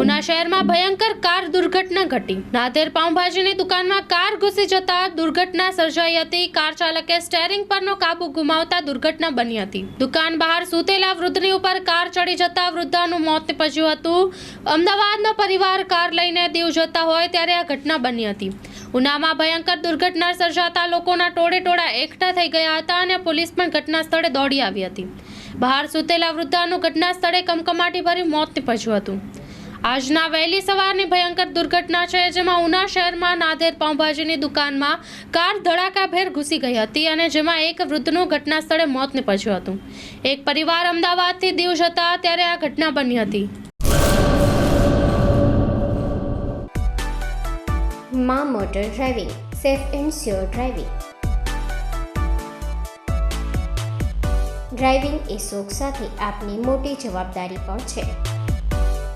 ઉના શહેરમાં ભયંકર કાર દુર્ઘટના ઘટી. નાદેર પાઉંભાજીની દુકાનમાં કાર ઘૂસી જતા દુર્ઘટના સર્જાઈ હતી. કાર ચાલકે સ્ટેરિંગ પરનો કાબુ ગુમાવતા દુર્ઘટના બની હતી. દુકાન બહાર સૂતેલા વૃદ્ધની ઉપર કાર ચડી જતા વૃદ્ધાનું મોત નિપજ્યું હતું. અમદાવાદનો પરિવાર કાર લઈને દીવ જતા હોય ત્યારે આ ઘટના બની હતી. ઉનામાં ભયંકર દુર્ઘટના સર્જાતા લોકોના ટોળે ટોળા એકઠા થઈ ગયા હતા અને પોલીસ પણ ઘટના સ્થળે દોડી આવી હતી. બહાર સૂતેલા વૃદ્ધાનું ઘટના સ્થળે કમકમાટી ભર્યું મોત નિપજ્યું હતું. આજના વહેલી સવારની ભયંકર દુર્ઘટના છે, જેમાં ઉના શહેરમાં નાદેર પાઉંભાજીની દુકાનમાં કાર ધડાકાભેર ઘૂસી ગઈ હતી અને જેમાં એક વૃદ્ધનું ઘટના સ્થળે મોત નીપજ્યું હતું. એક પરિવાર અમદાવાદથી દીવ જતા ત્યારે આ ઘટના બની હતી. માં motor driving, safe and sure driving. Driving એ શોખ સાથે આપની મોટી જવાબદારી પણ છે.